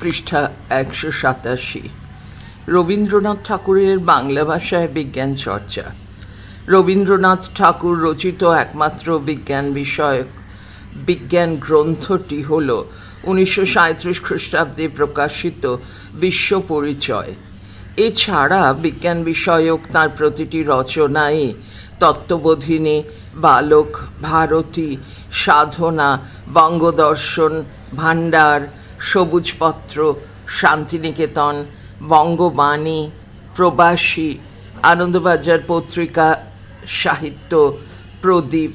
পৃষ্ঠা একশো সাতাশি। রবীন্দ্রনাথ ঠাকুরের বাংলা ভাষায় বিজ্ঞান চর্চা। রবীন্দ্রনাথ ঠাকুর রচিত একমাত্র বিজ্ঞান বিষয়ক বিজ্ঞান গ্রন্থটি হল উনিশশো সাঁত্রিশ খ্রিস্টাব্দে প্রকাশিত বিশ্ব পরিচয়। এছাড়া বিজ্ঞান বিষয়ক তার প্রতিটি রচনায় তত্ত্ববোধিনী, বালক, ভারতী, সাধনা, বঙ্গদর্শন, ভাণ্ডার সবুজপত্র, শান্তিনিকেতন, বঙ্গবাণী, প্রবাসী, আনন্দবাজার পত্রিকা, সাহিত্য, প্রদীপ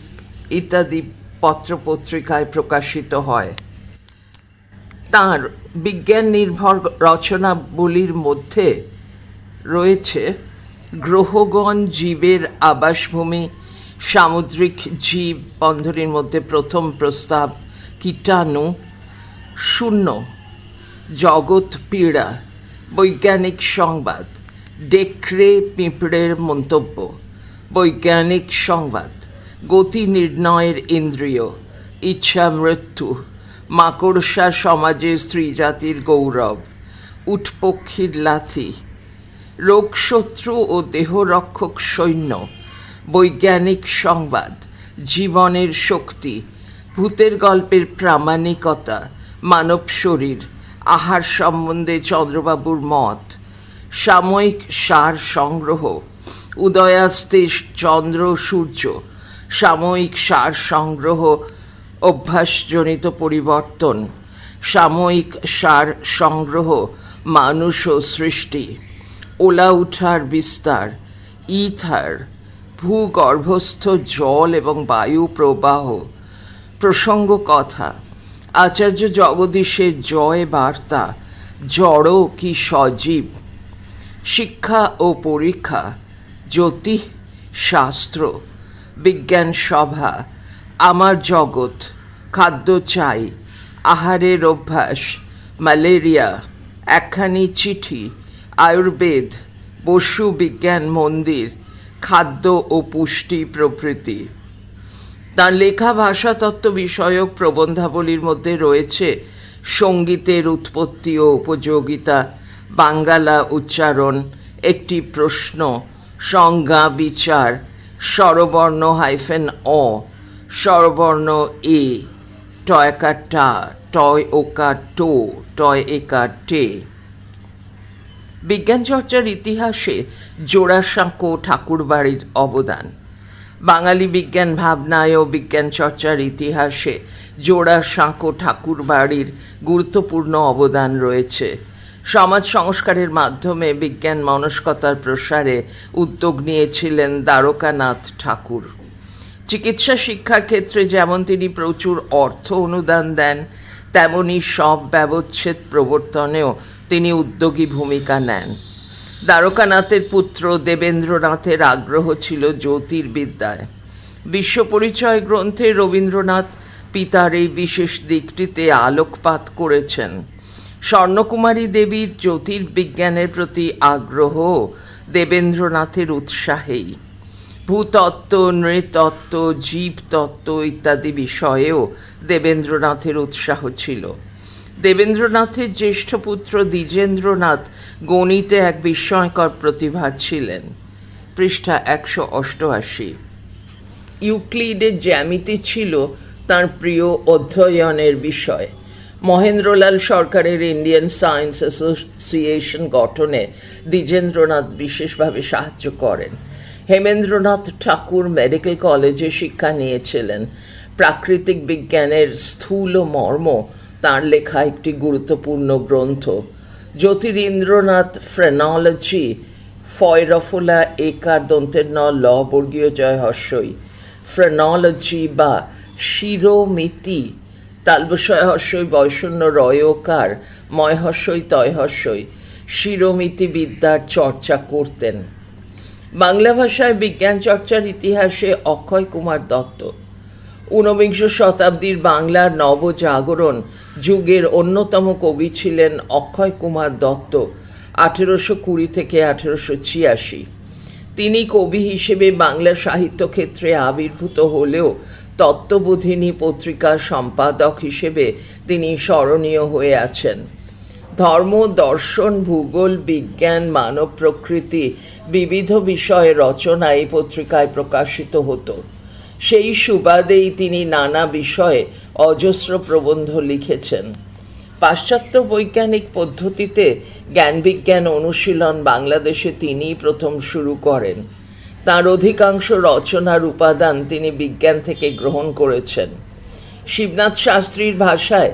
ইত্যাদি পত্রপত্রিকায় প্রকাশিত হয়। তাঁর বিজ্ঞান নির্ভর রচনাবলীর মধ্যে রয়েছে গ্রহগণ জীবের আবাসভূমি, সামুদ্রিক জীব বন্ধনীর মধ্যে প্রথম প্রস্তাব, কীটাণু শূন্য। জগৎ পীড়া, বৈজ্ঞানিক সংবাদ, ডেকরে পিঁপড়ের মন্তব্য। বৈজ্ঞানিক সংবাদ, গতি নির্ণয়ের ইন্দ্রিয়, ইচ্ছা মৃত্যু, মাকড়সা সমাজে স্ত্রী জাতির গৌরব উটপক্ষীর লাথি, রোগশত্রু ও দেহরক্ষক সৈন্য, বৈজ্ঞানিক সংবাদ, জীবনের শক্তি, ভূতের গল্পের প্রামাণিকতা মানব শরীর, আহার সম্বন্ধে চন্দ্রবাবুর মত, সাময়িক সার সংগ্রহ, উদয়াস্তে চন্দ্র সূর্য, সাময়িক সার সংগ্রহ, অভ্যাসজনিত পরিবর্তন, সাময়িক সার সংগ্রহ, মানুষ ও সৃষ্টি, ওলা উঠার বিস্তার, ইথার, ভূগর্ভস্থ জল এবং বায়ু প্রবাহ প্রসঙ্গ কথা আচার্য জগদীশের জয় বার্তা জড় কি সজীব, শিক্ষা ও পরীক্ষা জ্যোতিষ শাস্ত্র, বিজ্ঞান সভা, আমার জগৎ, খাদ্য চাই, আহারের অভ্যাস, ম্যালেরিয়া, একখানি চিঠি, আয়ুর্বেদ, পশু বিজ্ঞান মন্দির, খাদ্য ও পুষ্টি প্রভৃতি। তার লেখা ভাষাতত্ত্ব বিষয়ক প্রবন্ধাবলীর মধ্যে রয়েছে সঙ্গীতের উৎপত্তি ও উপযোগিতা, বাঙ্গালা উচ্চারণ, একটি প্রশ্ন, সংজ্ঞা বিচার, স্বরবর্ণ হাইফেন অ, স্বরবর্ণ এ টয়কা টা, টয় ওকা টো, টয় একা টে। বিজ্ঞান চর্চার ইতিহাসে জোড়াসাঁকো ঠাকুরবাড়ির অবদান। বাঙালি বিজ্ঞান ভাবনায় ও বিজ্ঞান চর্চার ইতিহাসে জোড়াসাঁকো ঠাকুরবাড়ির গুরুত্বপূর্ণ অবদান রয়েছে। সমাজ সংস্কারের মাধ্যমে বিজ্ঞান মনস্কতার প্রসারে উদ্যোগ নিয়েছিলেন দ্বারকানাথ ঠাকুর। চিকিৎসা শিক্ষার ক্ষেত্রে যেমন তিনি প্রচুর অর্থ অনুদান দেন, তেমনি সব ব্যবচ্ছেদ প্রবর্তনেও তিনি উদ্যোগী ভূমিকা নেন। দ্বারকানাথের পুত্র দেবেন্দ্রনাথের আগ্রহ ছিল জ্যোতির্বিদ্যায়। বিশ্ব পরিচয় গ্রন্থে রবীন্দ্রনাথ পিতার এই বিশেষ দিকটিতে আলোকপাত করেছেন। স্বর্ণকুমারী দেবীর জ্যোতির্বিজ্ঞানের প্রতি আগ্রহ দেবেন্দ্রনাথের উৎসাহেই। ভূতত্ত্ব, নৃতত্ত্ব, জীবতত্ত্ব ইত্যাদি বিষয়েও দেবেন্দ্রনাথের উৎসাহ ছিল। দেবেন্দ্রনাথের জ্যেষ্ঠ পুত্র দ্বিজেন্দ্রনাথ গণিতে এক বিস্ময়কর প্রতিভা ছিলেন। পৃষ্ঠা একশো অষ্টআশি। ইউক্লিডের জ্যামিতি ছিল তার প্রিয় অধ্যয়নের বিষয়। মহেন্দ্রলাল সরকারের ইন্ডিয়ান সায়েন্স অ্যাসোসিয়েশন গঠনে দ্বিজেন্দ্রনাথ বিশেষভাবে সাহায্য করেন। হেমেন্দ্রনাথ ঠাকুর মেডিকেল কলেজে শিক্ষা নিয়েছিলেন। প্রাকৃতিক বিজ্ঞানের স্থূল মর্ম তার লেখা একটি গুরুত্বপূর্ণ গ্রন্থ। জ্যোতিরিন্দ্রনাথ ফ্রেনলজি, ফয়রফুলা, একার দন্তের ন ল বর্গীয় জয় হর্ষই ফ্রেনলজি বা শিরোমিতি তালবশয় হর্ষই বয়শূন্য রয়কার ময় হর্ষই তয় হর্ষই শিরোমিতি বিদ্যার চর্চা করতেন। বাংলা ভাষায় বিজ্ঞান চর্চার ইতিহাসে অক্ষয় কুমার দত্ত। ঊনবিংশ শতাব্দীর বাংলার নবজাগরণ যুগের অন্যতম কবি ছিলেন অক্ষয় কুমার দত্ত, আঠেরোশো কুড়ি থেকে আঠেরোশো ছিয়াশি। তিনি কবি হিসেবে বাংলা সাহিত্য ক্ষেত্রে আবির্ভূত হলেও তত্ত্ববোধিনী পত্রিকার সম্পাদক হিসেবে তিনি স্মরণীয় হয়ে আছেন। ধর্ম, দর্শন, ভূগোল, বিজ্ঞান, মানব প্রকৃতি, বিবিধ বিষয়ে রচনা এই পত্রিকায় প্রকাশিত হতো। সেই সুবাদেই তিনি নানা বিষয়ে অজস্র প্রবন্ধ লিখেছেন। পাশ্চাত্য বৈজ্ঞানিক পদ্ধতিতে জ্ঞানবিজ্ঞান অনুশীলন বাংলাদেশে তিনিই প্রথম শুরু করেন। তার অধিকাংশ রচনার উপাদান তিনি বিজ্ঞান থেকে গ্রহণ করেছেন। শিবনাথ শাস্ত্রীর ভাষায়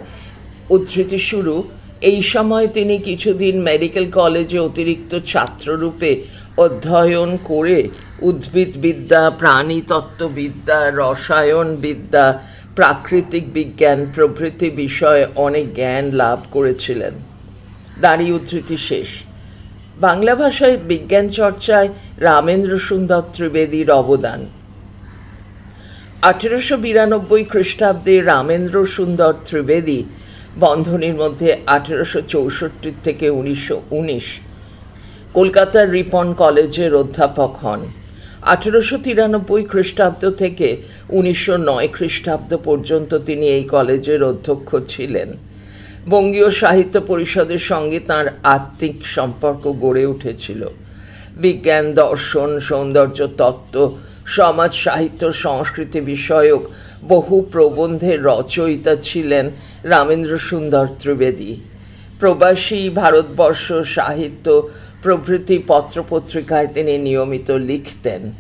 উদ্ধৃতি শুরু, এই সময় তিনি কিছুদিন মেডিকেল কলেজে অতিরিক্ত ছাত্ররূপে অধ্যয়ন করে উদ্ভিদবিদ্যা, প্রাণীতত্ত্ববিদ্যা, রসায়নবিদ্যা, প্রাকৃতিক বিজ্ঞান, প্রভৃতি বিষয়ে অনেক জ্ঞান লাভ করেছিলেন। দাঁড়ি উদ্ধৃতি শেষ। বাংলা ভাষায় বিজ্ঞান চর্চায় রামেন্দ্র সুন্দর ত্রিবেদীর অবদান। আঠেরোশো বিরানব্বই খ্রিস্টাব্দে রামেন্দ্র সুন্দর ত্রিবেদী বন্ধনীর মধ্যে আঠেরোশো চৌষট্টি থেকে উনিশশো উনিশ কলকাতার রিপন কলেজের অধ্যাপক হন। আঠেরোশো তিরানব্বই খ্রিস্টাব্দ থেকে উনিশশো নয় খ্রিস্টাব্দ পর্যন্ত তিনি এই কলেজের অধ্যক্ষ ছিলেন। বঙ্গীয় সাহিত্য পরিষদের সঙ্গে তার আত্মিক সম্পর্ক গড়ে উঠেছিল। বিজ্ঞান, দর্শন, সৌন্দর্য, তত্ত্ব, সমাজ, সাহিত্য, সংস্কৃতি বিষয়ক বহু প্রবন্ধের রচয়িতা ছিলেন রামেন্দ্র সুন্দর ত্রিবেদী। প্রবাসী ভারতবর্ষ সাহিত্য প্রভৃতি পত্রপত্রিকায় তিনি নিয়মিত লিখতেন।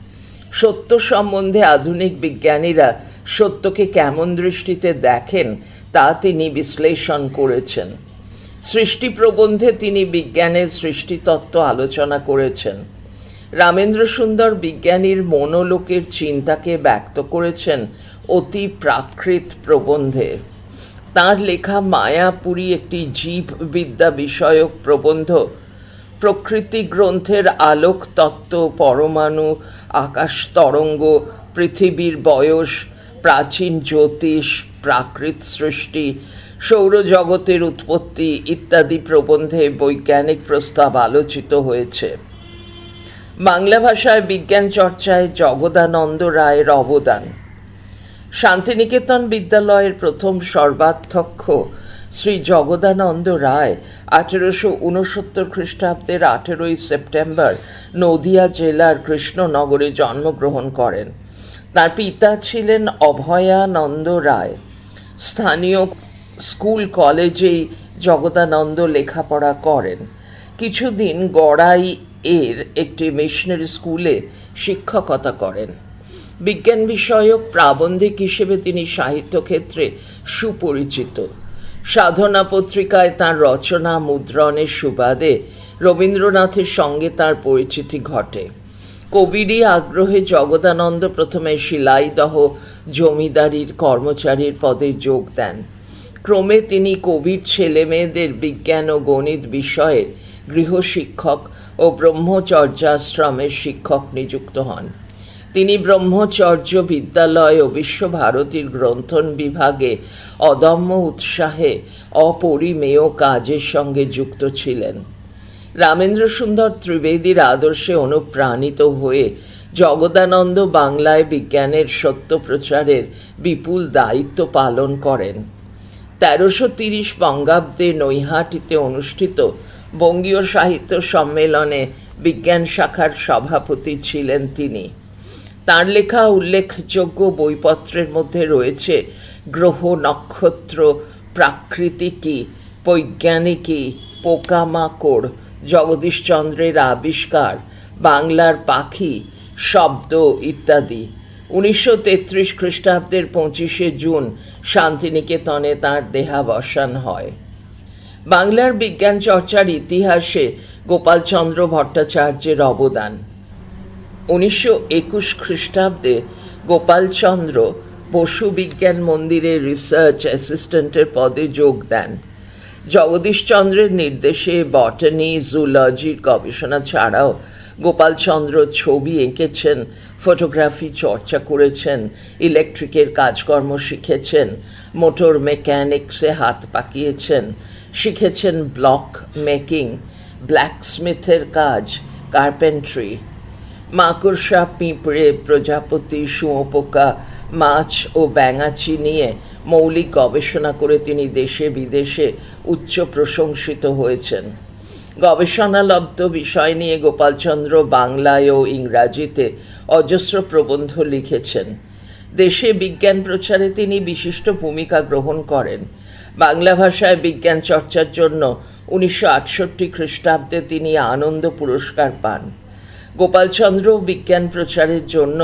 সত্য সম্বন্ধে আধুনিক বিজ্ঞানীরা সত্যকে কেমন দৃষ্টিতে দেখেন তা তিনি বিশ্লেষণ করেছেন। সৃষ্টি প্রবন্ধে তিনি বিজ্ঞানের সৃষ্টিতত্ত্ব আলোচনা করেছেন। রামেন্দ্র সুন্দর বিজ্ঞানীর মনোলোকের চিন্তাকে ব্যক্ত করেছেন অতি প্রাকৃত প্রবন্ধে। তার লেখা মায়াপুরী একটি জীববিদ্যা বিষয়ক প্রবন্ধ প্রকৃতি গ্রন্থের আলোক তত্ত্ব, পরমাণু, আকাশ তরঙ্গ, পৃথিবীর বয়স, প্রাচীন জ্যোতিষ, প্রাকৃত সৃষ্টি, সৌরজগতের উৎপত্তি ইত্যাদি প্রবন্ধে বৈজ্ঞানিক প্রস্তাব আলোচিত হয়েছে। বাংলা ভাষায় বিজ্ঞান চর্চায় জগদানন্দ রায়ের অবদান। শান্তিনিকেতন বিদ্যালয়ের প্রথম সর্বাধ্যক্ষ শ্রী জগদানন্দ রায় আঠেরোশো উনসত্তর খ্রিস্টাব্দের আঠেরোই সেপ্টেম্বর নদিয়া জেলার কৃষ্ণনগরে জন্মগ্রহণ করেন। তার পিতা ছিলেন অভয়ানন্দ রায়। স্থানীয় স্কুল কলেজেই জগদানন্দ লেখাপড়া করেন। কিছুদিন গড়াই এর একটি মিশনারি স্কুলে শিক্ষকতা করেন। বিজ্ঞান বিষয়ক প্রাবন্ধিক হিসেবে তিনি সাহিত্যক্ষেত্রে সুপরিচিত। সাধনা পত্রিকায় তার রচনা, মুদ্রণের সুবাদে রবীন্দ্রনাথের সঙ্গে তার পরিচিতি ঘটে। কবিরই আগ্রহে জগদানন্দ প্রথমে শিলাইদহ জমিদারির কর্মচারীর পদে যোগ দেন। ক্রমে তিনি কবির ছেলে মেয়েদের বিজ্ঞান ও গণিত বিষয়ের গৃহশিক্ষক ও ব্রহ্মচর্যাশ্রমের শিক্ষক নিযুক্ত হন। তিনি ব্রহ্মচর্য বিদ্যালয় ও বিশ্বভারতীর গ্রন্থন বিভাগে অদম্য উৎসাহে অপরিমেয় কাজের সঙ্গে যুক্ত ছিলেন। রামেন্দ্র সুন্দর ত্রিবেদীর আদর্শে অনুপ্রাণিত হয়ে জগদানন্দ বাংলায় বিজ্ঞানের সত্য প্রচারের বিপুল দায়িত্ব পালন করেন। তেরোশো তিরিশ বঙ্গাব্দে নৈহাটিতে অনুষ্ঠিত বঙ্গীয় সাহিত্য সম্মেলনে বিজ্ঞান শাখার সভাপতি ছিলেন তিনি। তার লেখা উল্লেখযোগ্য বইপত্রের মধ্যে রয়েছে, গ্রহ, নক্ষত্র, প্রাকৃতিকী, বৈজ্ঞানিকী, পোকামাকড়, জগদীশচন্দ্রের আবিষ্কার, বাংলার পাখি, শব্দ ইত্যাদি। উনিশশো তেত্রিশ খ্রিস্টাব্দের পঁচিশে জুন শান্তিনিকেতনে তাঁর দেহাবসান হয়। বাংলার বিজ্ঞান চর্চার ইতিহাসে গোপালচন্দ্র ভট্টাচার্যের অবদান। উনিশশো একুশ খ্রিস্টাব্দে গোপালচন্দ্র বসু বিজ্ঞান মন্দিরে রিসার্চ অ্যাসিস্ট্যান্টের পদে যোগ দেন। জগদীশচন্দ্রের নির্দেশে বটানি জুলজির গবেষণা ছাড়াও গোপালচন্দ্র ছবি এঁকেছেন ফটোগ্রাফি চর্চা করেছেন ইলেকট্রিকের কাজকর্ম শিখেছেন মোটর মেকানিক্সে হাত পাকিয়েছেন, শিখেছেন ব্লক মেকিং ব্ল্যাকস্মিথের কাজ কার্পেন্ট্রি মাকড়সা, পিঁপড়ে, প্রজাপতি, শুঁয়োপোকা, মাছ ও ব্যাঙাচি নিয়ে মৌলিক গবেষণা করে তিনি দেশে বিদেশে উচ্চ প্রশংসিত হয়েছেন। গবেষণালব্ধ বিষয় নিয়ে গোপালচন্দ্র বাংলায় ও ইংরাজিতে অজস্র প্রবন্ধ লিখেছেন। দেশে বিজ্ঞান প্রচারে তিনি বিশিষ্ট ভূমিকা গ্রহণ করেন। বাংলা ভাষায় বিজ্ঞান চর্চার জন্য উনিশশো আটষট্টি খ্রিস্টাব্দে তিনি আনন্দ পুরস্কার পান। গোপালচন্দ্র বিজ্ঞান প্রচারের জন্য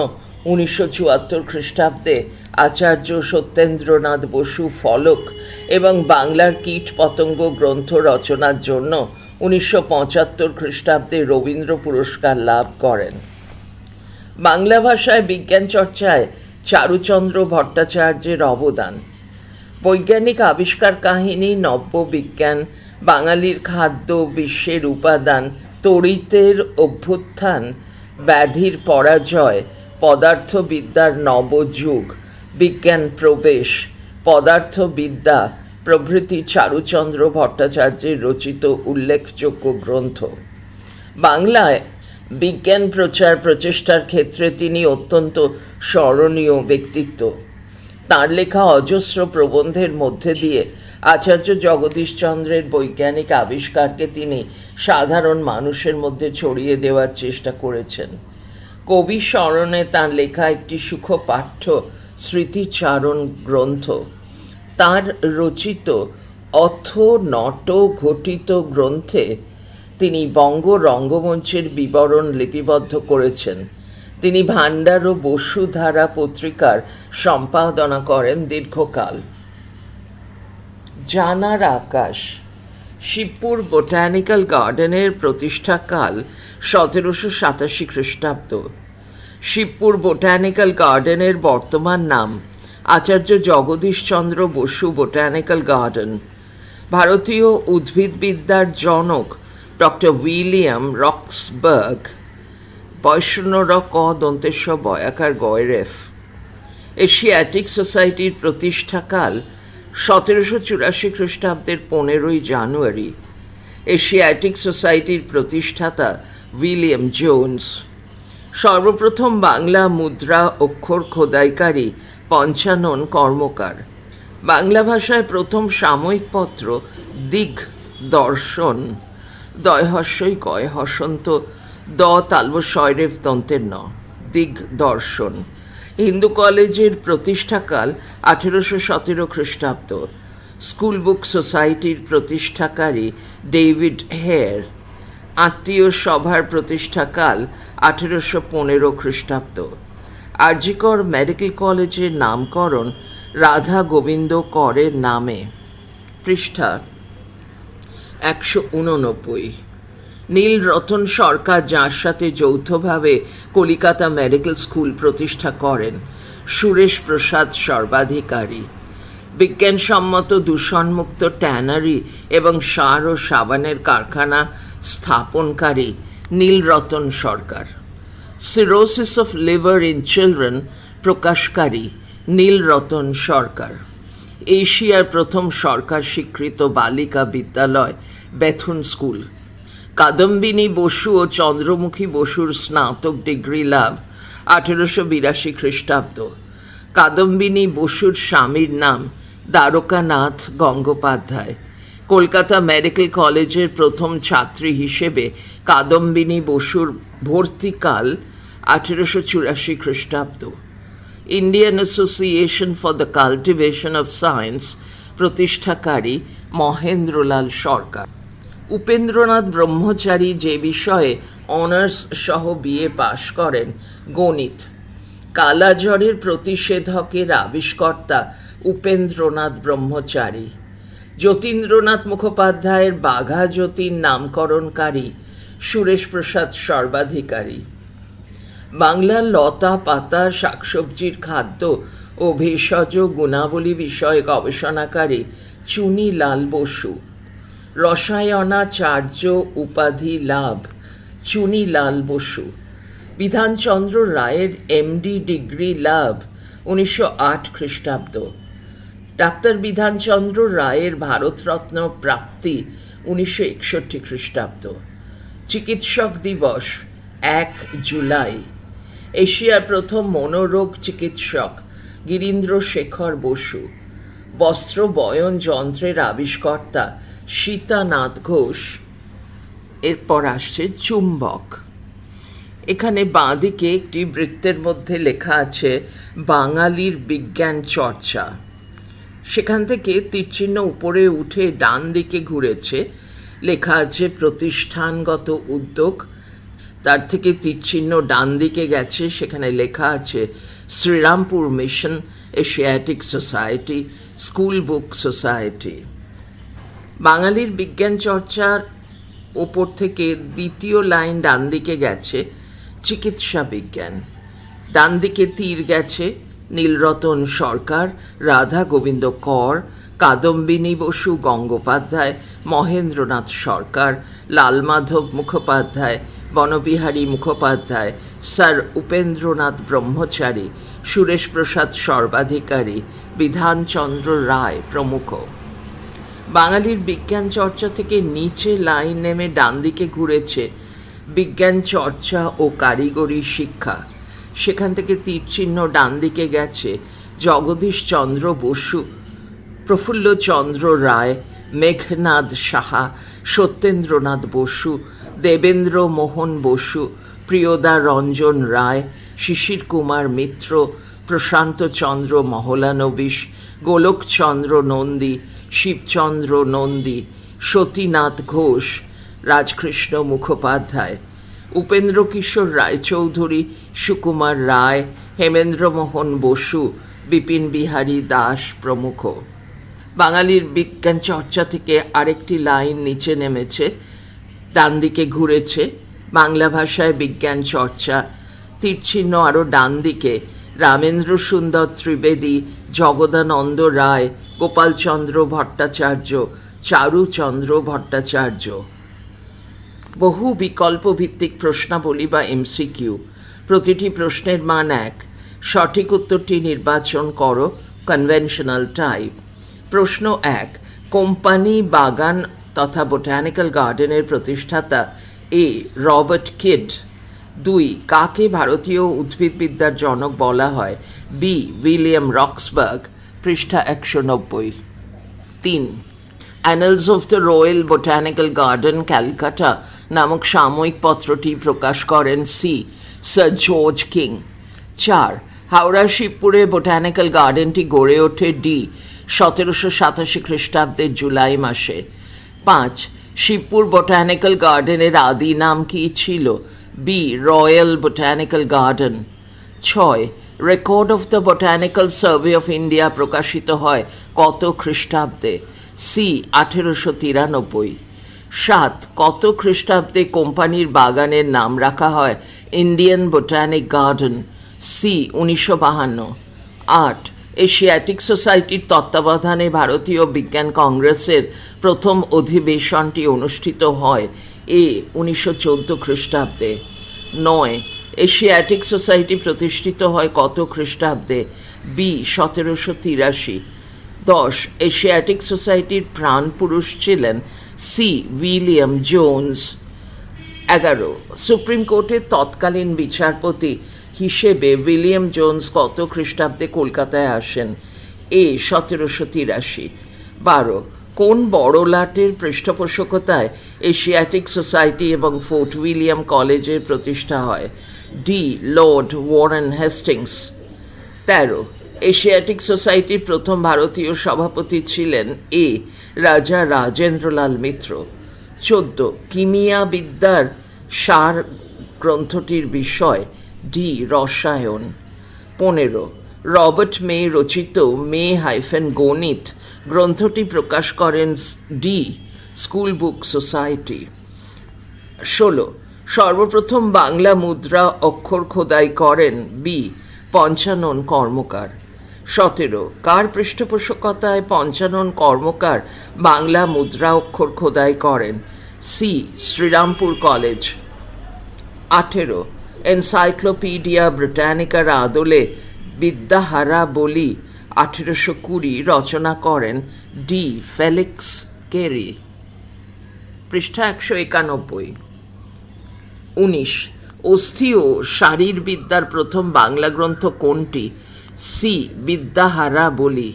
উনিশশো চুয়াত্তর খ্রিস্টাব্দে আচার্য সত্যেন্দ্রনাথ বসু ফলক এবং বাংলার কীট পতঙ্গ গ্রন্থ রচনার জন্য উনিশশো পঁচাত্তর খ্রিস্টাব্দে রবীন্দ্র পুরস্কার লাভ করেন। বাংলা ভাষায় বিজ্ঞান চর্চায় চারুচন্দ্র ভট্টাচার্যের অবদান। বৈজ্ঞানিক আবিষ্কার কাহিনী, নব্য বিজ্ঞান, বাঙালির খাদ্য, বিশ্বের উপাদান তড়িতের অভ্যুত্থান, ব্যাধির পরাজয়, পদার্থবিদ্যার নবযুগ, বিজ্ঞান প্রবেশ, পদার্থবিদ্যা, প্রভৃতি চারুচন্দ্র ভট্টাচার্যের রচিত উল্লেখযোগ্য গ্রন্থ। বাংলায় বিজ্ঞান প্রচার প্রচেষ্টার ক্ষেত্রে তিনি অত্যন্ত স্মরণীয় ব্যক্তিত্ব। তাঁর লেখা অজস্র প্রবন্ধের মধ্যে দিয়ে আচার্য জগদীশচন্দ্রের বৈজ্ঞানিক আবিষ্কারকে তিনি সাধারণ মানুষের মধ্যে ছড়িয়ে দেওয়ার চেষ্টা করেছেন। কবি স্মরণে তাঁর লেখা একটি সুখপাঠ্য স্মৃতিচারণ গ্রন্থ। তাঁর রচিত অথ নট ঘটিত গ্রন্থে তিনি বঙ্গ রঙ্গমঞ্চের বিবরণ লিপিবদ্ধ করেছেন। তিনি ভাণ্ডার ও বসুধারা পত্রিকার সম্পাদনা করেন দীর্ঘকাল। জানার আকাশ। শিবপুর বোটানিক্যাল গার্ডেনের প্রতিষ্ঠাকাল সতেরোশো সাতাশি খ্রিস্টাব্দ। শিবপুর বোটানিক্যাল গার্ডেনের বর্তমান নাম আচার্য জগদীশচন্দ্র বসু বোটানিক্যাল গার্ডেন। ভারতীয় উদ্ভিদবিদ্যার জনক ডক্টর উইলিয়াম রক্সবার্গ বয়শূন্যর ক দন্তেশ্ব বয়াকার গয়রেফ এশিয়াটিক সোসাইটির প্রতিষ্ঠাকাল সতেরোশো চুরাশি খ্রিস্টাব্দের পনেরোই জানুয়ারি, এশিয়াটিক সোসাইটির প্রতিষ্ঠাতা উইলিয়াম জোন্স। সর্বপ্রথম বাংলা মুদ্রা অক্ষর খোদাইকারী পঞ্চানন কর্মকার। বাংলা ভাষায় প্রথম সাময়িক পত্র দিগ দর্শন। দয়হস্যই কয়, হসন্ত দ তালব শয়রেফ দন্তের ন, দিগ দর্শন। হিন্দু কলেজের প্রতিষ্ঠাকাল আঠেরোশো সতেরো খ্রিস্টাব্দ। স্কুল বুক সোসাইটির প্রতিষ্ঠাকারী ডেভিড হেয়ার। আত্মীয় সভার প্রতিষ্ঠাকাল আঠেরোশো পনেরো খ্রিস্টাব্দ। আরজিকর মেডিকেল কলেজের নামকরণ রাধা গোবিন্দ করের নামে। পৃষ্ঠা একশো উননব্বই। নীল রতন সরকার যার সাথে যৌথভাবে কলিকাতা মেডিকেল স্কুল প্রতিষ্ঠা করেন, সুরেশ প্রসাদ সর্বাধিকারী। বিজ্ঞানসম্মত দূষণমুক্ত ট্যানারি এবং সার ও সাবানের কারখানা স্থাপনকারী Nilratan Sarkar. Cirrhosis of liver in children প্রকাশকারী Nilratan Sarkar. এশিয়ার প্রথম সরকার স্বীকৃত বালিকা বিদ্যালয় বেথুন স্কুল। কাদম্বিনী বসু ও চন্দ্রমুখী বসুর স্নাতক ডিগ্রি লাভ, আঠেরোশো বিরাশি খ্রিস্টাব্দ। কাদম্বিনী বসুর স্বামীর নাম দ্বারকানাথ গঙ্গোপাধ্যায়। কলকাতা মেডিকেল কলেজের প্রথম ছাত্রী হিসেবে কাদম্বিনী বসুর ভর্তিকাল আঠেরোশো চুরাশি খ্রিস্টাব্দ। Indian association for the cultivation of science প্রতিষ্ঠাকারী Mahendralal Sarkar. Upendranath Brahmachari যে বিষয়ে অনার্স সহ বিএ পাশ করেন, গণিত। কালাজ্বরের প্রতিষেধকের আবিষ্কর্তা উপেন্দ্রনাথ ব্রহ্মচারী। যতীন্দ্রনাথ মুখোপাধ্যায়ের বাঘা যতীন নামকরণকারী সুরেশ প্রসাদ সর্বাধিকারী। বাংলার লতা পাতা শাকসবজির খাদ্য ও ভেষজ গুণাবলী বিষয়ে গবেষণাকারী চুনি লাল বসু। রসায়নাচার্য উপাধি লাভ, চুনিলাল বসু। বিধানচন্দ্র রায়ের এমডি ডিগ্রি লাভ, উনিশশো আট খ্রিস্টাব্দ। ডাক্তার বিধানচন্দ্র রায়ের ভারতরত্ন প্রাপ্তি, উনিশশো একষট্টি খ্রিস্টাব্দ। চিকিৎসক দিবস, এক জুলাই। এশিয়ার প্রথম মনোরোগ চিকিৎসক গিরীন্দ্র শেখর বসু। বস্ত্র বয়ন যন্ত্রের আবিষ্কর্তা সীতানাথ ঘোষ, এরপর আসছে চুম্বক। এখানে বাঁদিকে একটি বৃত্তের মধ্যে লেখা আছে, বাঙালির বিজ্ঞান চর্চা। সেখান থেকে তীরচিহ্ন উপরে উঠে ডান দিকে ঘুরেছে, লেখা আছে, প্রতিষ্ঠানগত উদ্যোগ। তার থেকে তীরচিহ্ন ডান দিকে গেছে, সেখানে লেখা আছে, Serampore mission Asiatic society school book society. বাঙালির বিজ্ঞান চর্চার ওপর থেকে দ্বিতীয় লাইন ডান দিকে গেছে, চিকিৎসা বিজ্ঞান। ডান দিকে তীর গেছে, নীলরতন সরকার, রাধা গোবিন্দ কর, কাদম্বিনী বসু গঙ্গোপাধ্যায়, মহেন্দ্রনাথ সরকার, লালমাধব মুখোপাধ্যায়, বনবিহারী মুখোপাধ্যায়, স্যার উপেন্দ্রনাথ ব্রহ্মচারী, সুরেশ প্রসাদ সর্বাধিকারী, বিধানচন্দ্র রায় প্রমুখ। বাঙালির বিজ্ঞান চর্চা থেকে নিচে লাইন নেমে ডান দিকে ঘুরেছে বিজ্ঞান চর্চা ও কারিগরি শিক্ষা। সেখান থেকে তীরচিহ্ন ডান দিকে গেছে জগদীশ চন্দ্র বসু প্রফুল্লচন্দ্র রায়, মেঘনাদ সাহা, সত্যেন্দ্রনাথ বসু, দেবেন্দ্র মোহন বসু, প্রিয়দা রঞ্জন রায়, শিশির কুমার মিত্র, প্রশান্ত চন্দ্র মহলানবিশ, গোলকচন্দ্র নন্দী শিবচন্দ্র নন্দী, সতীনাথ ঘোষ, রাজকৃষ্ণ মুখোপাধ্যায়, উপেন্দ্র কিশোর রায়চৌধুরী, সুকুমার রায় হেমেন্দ্রমোহন বসু, বিপিন বিহারী দাস প্রমুখ। বাঙালির বিজ্ঞান চর্চা থেকে আরেকটি লাইন নিচে নেমেছে, ডান দিকে ঘুরেছে, বাংলা ভাষায় বিজ্ঞান চর্চা তীরচিহ্ন আরও ডান দিকে, রামেন্দ্র সুন্দর ত্রিবেদী, জগদানন্দ রায় গোপালচন্দ্র ভট্টাচার্য, চারুচন্দ্র ভট্টাচার্য। বহু বিকল্প ভিত্তিক প্রশ্নাবলী বা এমসিকিউ। প্রতিটি প্রশ্নের মান এক। সঠিক উত্তরটি নির্বাচন করো কনভেনশনাল টাইপ প্রশ্ন এক, কোম্পানি, বাগান তথা বোটানিক্যাল গার্ডেনের প্রতিষ্ঠাতা এ রবার্ট কিড। দুই, কাকে ভারতীয় উদ্ভিদবিদ্যার জনক বলা হয়? B, William Roxburgh. পৃষ্ঠা একশো নব্বই। তিন annals of the royal botanical garden Calcutta নামক সাময়িক পত্রটি প্রকাশ করেন সি স্যার জর্জ কিং চার, হাওড়া শিবপুরে বোটানিক্যাল গার্ডেনটি গড়ে ওঠে ডি সতেরোশো সাতাশি খ্রিস্টাব্দের জুলাই মাসে। পাঁচ, শিবপুর বোটানিক্যাল গার্ডেনের আদি নাম কি ছিল? বি রয়্যাল বোটানিক্যাল গার্ডেন ছয় record of the botanical survey of India প্রকাশিত হয় কত খ্রিস্টাব্দে? সি আঠেরোশো তিরানব্বই। সাত, কত খ্রিস্টাব্দে কোম্পানির বাগানের নাম রাখা হয় ইন্ডিয়ান বোটানিক গার্ডেন সি উনিশশো বাহান্ন। আট, এশিয়াটিক সোসাইটির তত্ত্বাবধানে ভারতীয় বিজ্ঞান কংগ্রেসের প্রথম অধিবেশনটি অনুষ্ঠিত হয় এ উনিশশো চোদ্দ খ্রিস্টাব্দে। নয় এশিয়াটিক সোসাইটি প্রতিষ্ঠিত হয় কত খ্রিস্টাব্দে? বি, সতেরোশো তিরাশি। দশ, এশিয়াটিক সোসাইটির প্রাণ পুরুষ ছিলেন সি, উইলিয়াম জোন্স। এগারো, সুপ্রিম কোর্টের তৎকালীন বিচারপতি হিসেবে উইলিয়াম জোন্স কত খ্রিস্টাব্দে কলকাতায় আসেন? এ, সতেরোশো তিরাশি। বারো, কোন বড়লাটের পৃষ্ঠপোষকতায় এশিয়াটিক সোসাইটি এবং ফোর্ট উইলিয়াম কলেজের প্রতিষ্ঠা হয়? ডি লর্ড ওয়ারেন হেস্টিংস তেরো এশিয়াটিক সোসাইটির প্রথম ভারতীয় সভাপতি ছিলেন এ. রাজা রাজেন্দ্রলাল মিত্র, চোদ্দ, কিমিয়া বিদ্যার সার গ্রন্থটির বিষয় ডি. রসায়ন, পনেরো, রবার্ট মে রচিত মে হাইফেন গণিত গ্রন্থটি প্রকাশ করেন ডি. স্কুল বুক সোসাইটি, ষোলো সর্বপ্রথম বাংলা মুদ্রা অক্ষর খোদাই করেন বি, পঞ্চানন কর্মকার। সতেরো, কার পৃষ্ঠপোষকতায় পঞ্চানন কর্মকার বাংলা মুদ্রা অক্ষর খোদাই করেন? C, Serampore college. আঠেরো, এনসাইক্লোপিডিয়া ব্রিটানিকার আদলে বিদ্যাহারা বলি আঠেরোশো কুড়ি রচনা করেন ডি, ফেলিক্স কেরি। পৃষ্ঠা একশো একানব্বই। উনিশ। অস্থি ও শারীরবিদ্যার প্রথম বাংলা গ্রন্থ কোনটি? সি, বিদ্যাহারা বলি।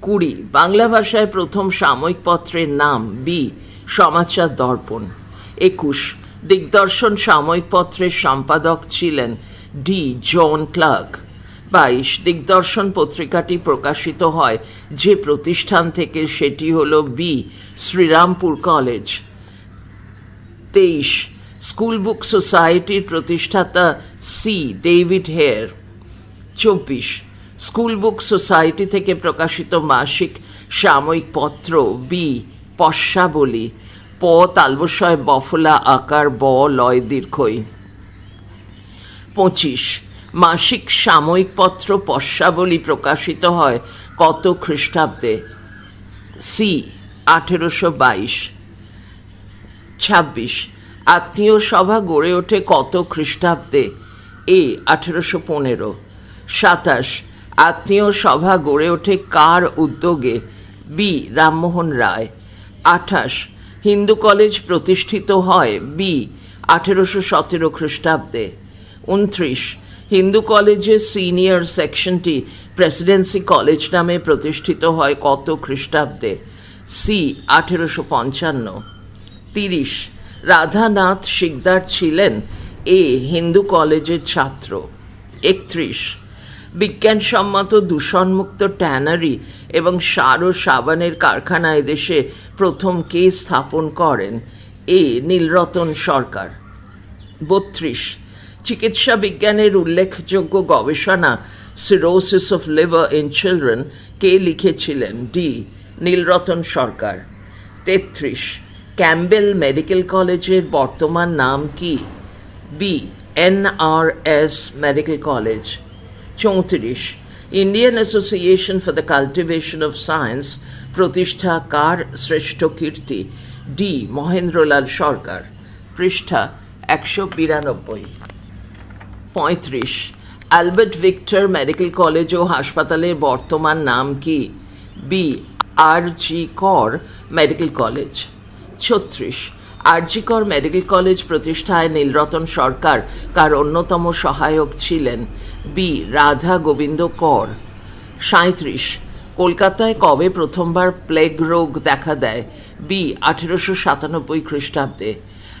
কুড়ি, বাংলা ভাষায় প্রথম সাময়িক পত্রের নাম। বি সমাচার দর্পণ। একুশ, দিগদর্শন সাময়িক পত্রের সম্পাদক ছিলেন ডি, জন ক্লার্ক। বাইশ, দিগদর্শন পত্রিকাটি প্রকাশিত হয় যে প্রতিষ্ঠান থেকে, সেটি হল বি, শ্রীরামপুর কলেজ। তেইশ স্কুল বুক সোসাইটির প্রতিষ্ঠাতা সি ডেভিড হেয়ার। চব্বিশ, স্কুল বুক সোসাইটি থেকে প্রকাশিত মাসিক সাময়িক পত্র বি পশ্যাবলী প তালবস্বয় বফলা আকার, ব, লয় দীর্ঘই। পঁচিশ, মাসিক সাময়িক পত্র পশ্যাবলী প্রকাশিত হয় কত খ্রিস্টাব্দে? সি, আঠেরোশো বাইশ। ছাব্বিশ আত্মীয় সভা গড়ে ওঠে কত খ্রিস্টাব্দে? এ, আঠেরোশো পনেরো। সাতাশ, আত্মীয় সভা গড়ে ওঠে কার উদ্যোগে? বি, রামমোহন রায়। আঠাশ, হিন্দু কলেজ প্রতিষ্ঠিত হয় বি, আঠেরোশো সতেরো খ্রিস্টাব্দে। উনত্রিশ, হিন্দু কলেজের সিনিয়র সেকশনটি প্রেসিডেন্সি কলেজ নামে প্রতিষ্ঠিত হয় কত খ্রিস্টাব্দে? সি, আঠেরোশো পঞ্চান্ন। তিরিশ রাধানাথ শিকদার ছিলেন এ হিন্দু কলেজের ছাত্র। একত্রিশ, বিজ্ঞানসম্মত দূষণমুক্ত ট্যানারি এবং সার ও সাবানের কারখানা এদেশে প্রথম কে স্থাপন করেন এ নীলরতন সরকার। বত্রিশ, চিকিৎসা বিজ্ঞানের উল্লেখযোগ্য গবেষণা cirrhosis of liver in children কে লিখেছিলেন ডি, নীলরতন সরকার। তেত্রিশ ক্যাম্বেল মেডিকেল কলেজের বর্তমান নাম কি? B N R S medical college চৌত্রিশ Indian association for the cultivation of science প্রতিষ্ঠা কার শ্রেষ্ঠ কীর্তি? ডি মহেন্দ্রলাল সরকার। পৃষ্ঠা একশো বিরানব্বই। পঁয়ত্রিশ অ্যালবার্ট ভিক্টর মেডিকেল কলেজ ও হাসপাতালের বর্তমান নাম কি? বি আর জি কর মেডিকেল কলেজ ছত্রিশ। আরজি কর মেডিকেল কলেজ প্রতিষ্ঠায় নীলরতন সরকার কার অন্যতম সহায়ক ছিলেন বি রাধা গোবিন্দ কর। সাঁত্রিশ কলকাতায় কবে প্রথমবার প্লেগ রোগ দেখা দেয়? বি আঠেরোশো সাতানব্বই খ্রিস্টাব্দে।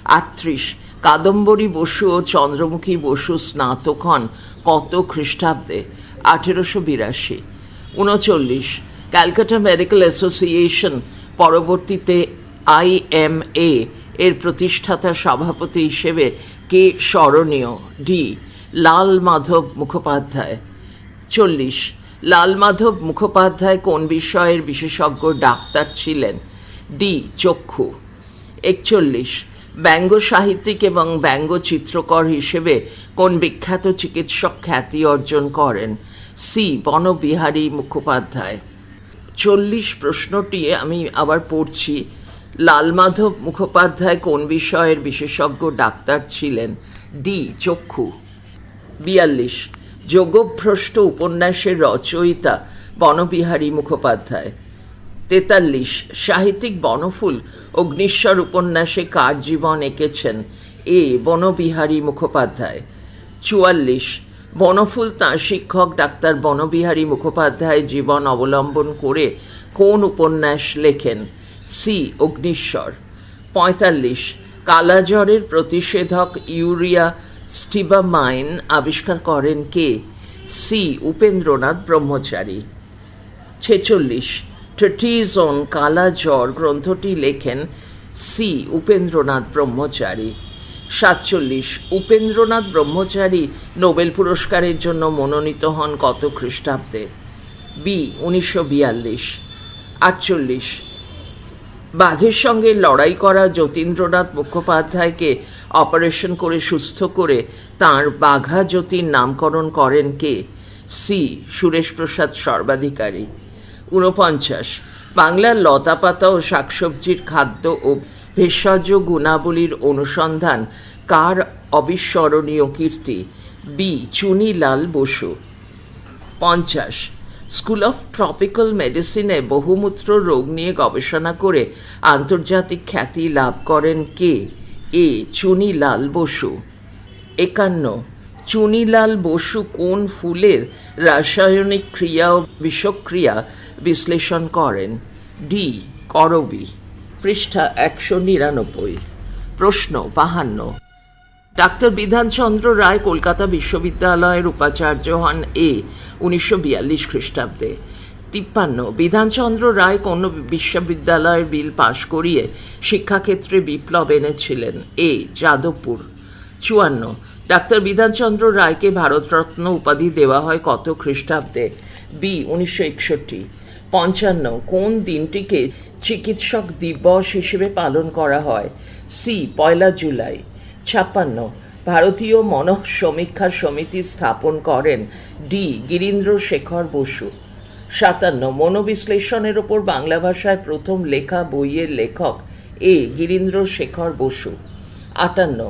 আটত্রিশ। কাদম্বরী বসু ও চন্দ্রমুখী বসু স্নাতক হন কত খ্রিস্টাব্দে? আঠেরোশো বিরাশি। উনচল্লিশ। ক্যালকাটা মেডিকেল অ্যাসোসিয়েশন পরবর্তীতে আইএমএ এর প্রতিষ্ঠাতা সভাপতি হিসেবে কে স্মরণীয়? ডি. লাল মাধব মুখোপাধ্যায়। চল্লিশ। লাল মাধব মুখোপাধ্যায় কোন বিষয়ের বিশেষজ্ঞ ডাক্তার ছিলেন? ডি. চক্ষু। একচল্লিশ। ব্যঙ্গ সাহিত্যিক এবং ব্যঙ্গ চিত্রকর হিসেবে কোন বিখ্যাত চিকিৎসক খ্যাতি অর্জন করেন? সি. বনবিহারী মুখোপাধ্যায়। চল্লিশ প্রশ্নটি আমি আবার পড়ছি। লালমাধব মুখোপাধ্যায় কোন বিষয়ের বিশেষজ্ঞ ডাক্তার ছিলেন? ডি, চক্ষু। বিয়াল্লিশ, যোগভ্রষ্ট উপন্যাসের রচয়িতা বনবিহারী মুখোপাধ্যায়। তেতাল্লিশ, সাহিত্যিক বনফুল অগ্নিশ্বর উপন্যাসে কার জীবন এঁকেছেন? এ, বনবিহারী মুখোপাধ্যায়। চুয়াল্লিশ, বনফুল তাঁর শিক্ষক ডাক্তার বনবিহারী মুখোপাধ্যায় জীবন অবলম্বন করে কোন উপন্যাস লেখেন? সি অগ্নিশ্বর পঁয়তাল্লিশ, কালাজ্বরের প্রতিষেধক ইউরিয়া স্টিবামাইন আবিষ্কার করেন কে? সি, উপেন্দ্রনাথ ব্রহ্মচারী। ছেচল্লিশ ট্রেটিজ অন কালা জ্বর গ্রন্থটি লেখেন সি, উপেন্দ্রনাথ ব্রহ্মচারী। সাতচল্লিশ, উপেন্দ্রনাথ ব্রহ্মচারী নোবেল পুরস্কারের জন্য মনোনীত হন কত খ্রিস্টাব্দে? বি, উনিশশো বিয়াল্লিশ। আটচল্লিশ বাঘের সঙ্গে লড়াই করা যতীন্দ্রনাথ মুখোপাধ্যায়কে অপারেশন করে সুস্থ করে তাঁর বাঘা জ্যোতির নামকরণ করেন কে? সি. সুরেশ প্রসাদ সর্বাধিকারী। ঊনপঞ্চাশ। বাংলার লতাপাতা ও শাকসবজির খাদ্য ও ভেষজ গুণাবলীর অনুসন্ধান কার অবিস্মরণীয় কীর্তি? বি. চুনিলাল বসু। পঞ্চাশ। স্কুল অফ ট্রপিক্যাল মেডিসিনে বহুমূত্র রোগ নিয়ে গবেষণা করে আন্তর্জাতিক খ্যাতি লাভ করেন কে? এ. চুনিলাল বসু। একান্ন। চুনিলাল বসু কোন ফুলের রাসায়নিক ক্রিয়া ও বিষক্রিয়া বিশ্লেষণ করেন? ডি. করবি। পৃষ্ঠা একশো নিরানব্বই। প্রশ্ন বাহান্ন। ডাক্তার বিধানচন্দ্র রায় কলকাতা বিশ্ববিদ্যালয়ের উপাচার্য হন এ, উনিশশো বিয়াল্লিশ খ্রিস্টাব্দে। তিপ্পান্ন বিধানচন্দ্র রায় কোন বিশ্ববিদ্যালয়ের বিল পাশ করিয়ে শিক্ষাক্ষেত্রে বিপ্লব এনেছিলেন? এ, যাদবপুর। চুয়ান্ন, ডাক্তার বিধানচন্দ্র রায়কে ভারতরত্ন উপাধি দেওয়া হয় কত খ্রিস্টাব্দে? বি, উনিশশো একষট্টি। পঞ্চান্ন, কোন দিনটিকে চিকিৎসক দিবস হিসেবে পালন করা হয়? সি, পয়লা জুলাই। ছাপ্পান্ন। ভারতীয় মনঃ সমীক্ষা সমিতি স্থাপন করেন ডি গিরীন্দ্র শেখর বসু। সাতান্ন, মনোবিশ্লেষণের ওপর বাংলা ভাষায় প্রথম লেখা বইয়ের লেখক এ গিরীন্দ্র শেখর বসু। আটান্ন,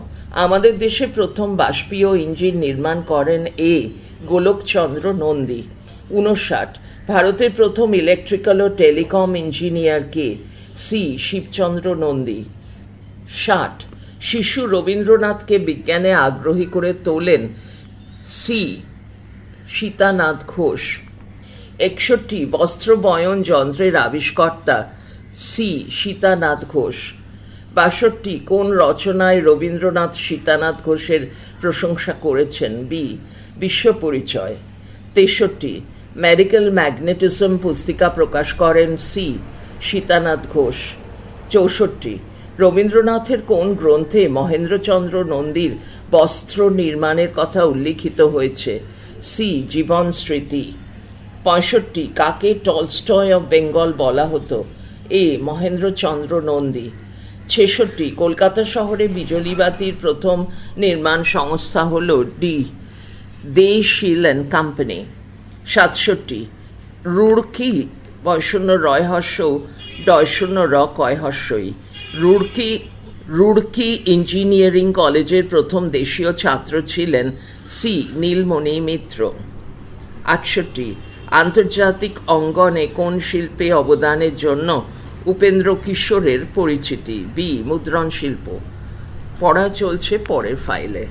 আমাদের দেশে প্রথম বাষ্পীয় ইঞ্জিন নির্মাণ করেন এ গোলকচন্দ্র নন্দী। উনষাট ভারতের প্রথম ইলেকট্রিক্যাল ও টেলিকম ইঞ্জিনিয়ার কে সি শিবচন্দ্র নন্দী। ষাট শিশু রবীন্দ্রনাথকে বিজ্ঞানে আগ্রহী করে তোলেন সি. সীতানাথ ঘোষ। একষট্টি বস্ত্রবয়ন যন্ত্রের আবিষ্কর্তা সি. সীতানাথ ঘোষ। বাষট্টি কোন রচনায় রবীন্দ্রনাথ সীতানাথ ঘোষের প্রশংসা করেছেন? বি. বিশ্ব পরিচয়। তেষট্টি মেডিকেল ম্যাগনেটিজম পুস্তিকা প্রকাশ করেন সি. সীতানাথ ঘোষ। চৌষট্টি রবীন্দ্রনাথের কোন গ্রন্থে মহেন্দ্রচন্দ্র নন্দীর বস্ত্র নির্মাণের কথা উল্লিখিত হয়েছে? সি. জীবন স্মৃতি। পঁয়ষট্টি, কাকে টলস্টয় অফ বেঙ্গল বলা হতো? এ. মহেন্দ্রচন্দ্র নন্দী। ছেষট্টি, কলকাতা শহরে বিজলিবাতির প্রথম নির্মাণ সংস্থা হল ডি, দে শিল অ্যান্ড কোম্পানি। সাতষট্টি, রুড়কি বয়শূন্য রয় হর্ষ ডয়শূন্য র কয় হর্ষই রুড়কি রুড়কি ইঞ্জিনিয়ারিং কলেজের প্রথম দেশীয় ছাত্র ছিলেন সি. নীলমণি মিত্র। আটষট্টি, আন্তর্জাতিক অঙ্গনে কোন শিল্পে অবদানের জন্য উপেন্দ্র কিশোরের পরিচিতি? বি. মুদ্রণ শিল্প। পড়া চলছে পরের ফাইলে